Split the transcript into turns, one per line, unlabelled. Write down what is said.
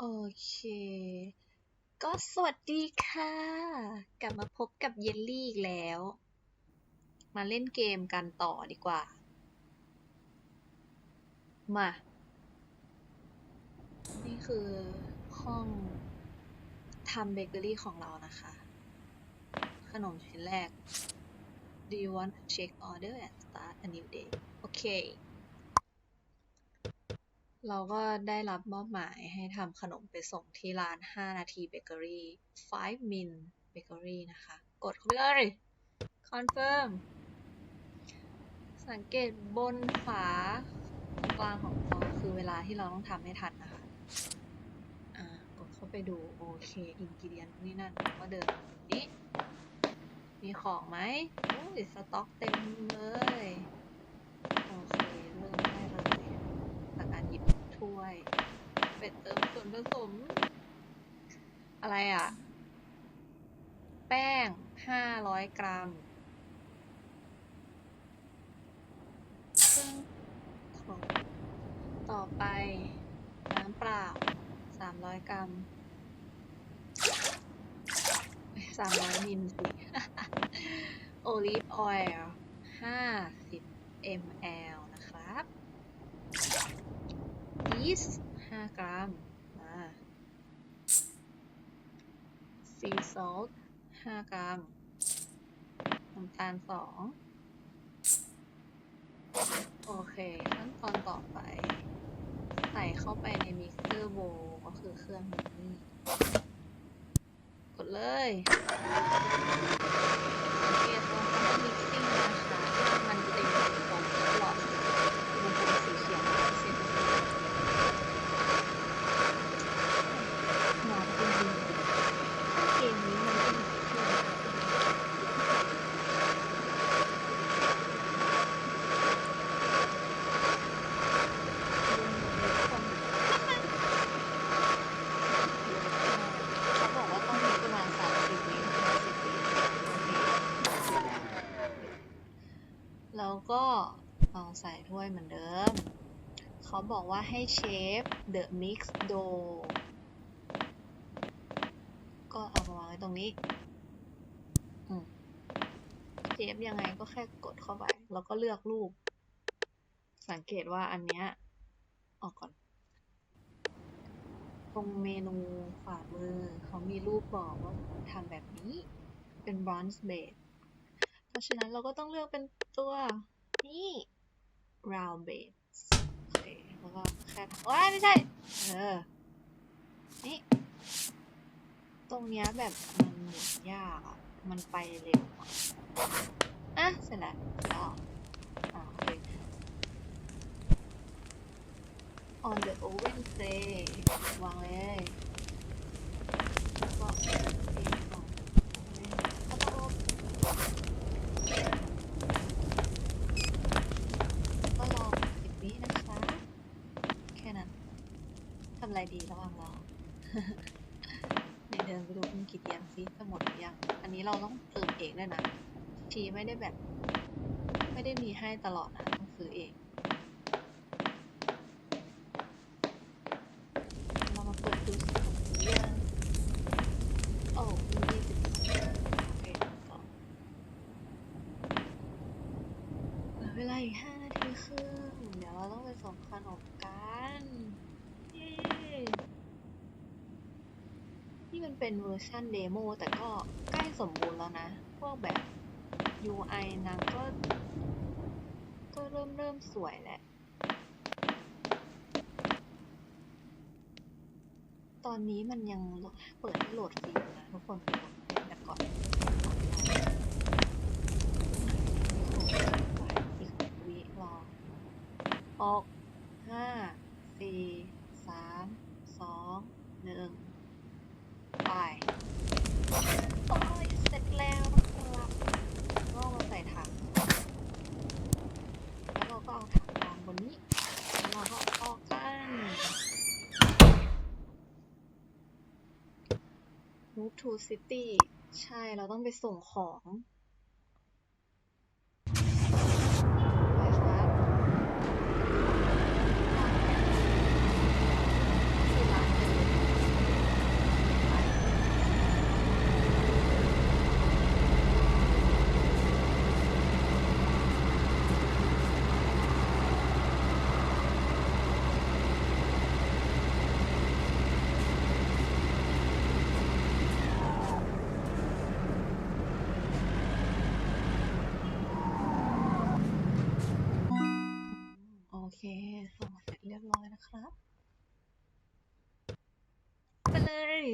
โอเค ก็สวัสดีค่ะ กลับมาพบกับเยลลี่อีกแล้ว มาเล่นเกมกันต่อดีกว่า มา นี่คือห้องทำเบเกอรี่ของเรานะคะ ขนมชิ้นแรก Do you want to check order and start a new day โอ เราก็ได้รับมอบหมายให้ทำขนมไปส่งที่ร้าน 5 นาทีเบเกอรี่5 min bakery นะคะ กดเข้าไปเลย confirm สังเกตบนฝาตรงกลางของจอคือเวลาที่เราต้องทำให้ทันนะคะอ่ากดเข้าไปดู โอเค อินกิเดียนนี่นั่นก็เดินนี้ มีของไหมสต็อกเต็มเลย วยไปเติมส่วนผสม อะไรอะ แป้ง500กรัมซึ่งครบต่อไป น้ำเปล่า300กรัม300มิลสิ โอลิฟออยล์50 ml นะครับ ยีสต์5กรัมมาซีซอลต์5กรัมน้ำตาล2โอเค ขั้นตอนต่อไป ใส่เข้าไปในมิกเซอร์โบก็คือเครื่องนี้ กดเลยสังเกตตรงคำว่า mixing นะคะถ้ามันเต็มตรงหลอดวงกลมสีเขียวเสร็จหวานจริงๆถ้าเกมนี้มันไม่มีเครื่องเขาบอกว่าต้องมีประมาณสามสิบวิถึงห้าสิบวิโอเคแล้วก็ลองใส่ ถ้วยเหมือนเดิม เขาบอกว่าให้เชฟ the mix dough ก็เอามาวางไว้ตรงนี้เชฟยังไงก็แค่กดเข้าไป แล้วก็เลือกรูป สังเกตว่าอันเนี้ยออกก่อน ตรงเมนูขวามือเขามีรูปบอกว่าทำแบบนี้ เป็น bronze base เพราะฉะนั้นเราก็ต้องเลือกเป็นตัว นี้ round base โอเคแล้วก็แค่ทว้ายไม่ใช่ เออ นี่ ตรงเนี้ยแบบมันหมุนยากอะ มันไปเร็วอะอะเสร็จแล้วแล้วอะโอเค on the oven tray วางเลยแล้วก็เทของแล้วก็อบก็รอสิบวินะคะ แค่นั้น ทำอะไรดีระหว่างรอ ในเดินไปดูคุณกิเตียนซิจะหมดหรือยัง อันนี้เราต้องเติมเองด้วยนะ ทีไม่ได้แบบ ไม่ได้มีให้ตลอดนะต้องซื้อเองเรามาเปิดดูสิเรื่องโอ้ยี่สิบโอเคต่อเหลือเวลาอีกห้านาทีครึ่งเดี๋ยวเราต้องไปส่งขนมกัน เย้ นี่มันเป็นเวอร์ชันเดโมแต่ก็ใกล้สมบูรณ์แล้วนะ พวกแบบ UI นางก็ ก็เริ่มเริ่มสวยแหละ ตอนนี้มันยังเปิดให้โหลดฟรีนะทุกคนไปกดเล่นกันก่อนอีกหกวิรอหกห้าสี่สามสองหนึ่ง ไปโอ้ยเสร็จแล้วนะครับก็มาใส่ถัง แล้วเราก็เอาถังวางบนนี้แล้วเราก็ออกกันมู v ทูซิตี้ใช่เราต้องไปส่งของ ไปครับที่ร้านเลย ส่งเสร็จเรียบร้อยนะครับ ไปเลย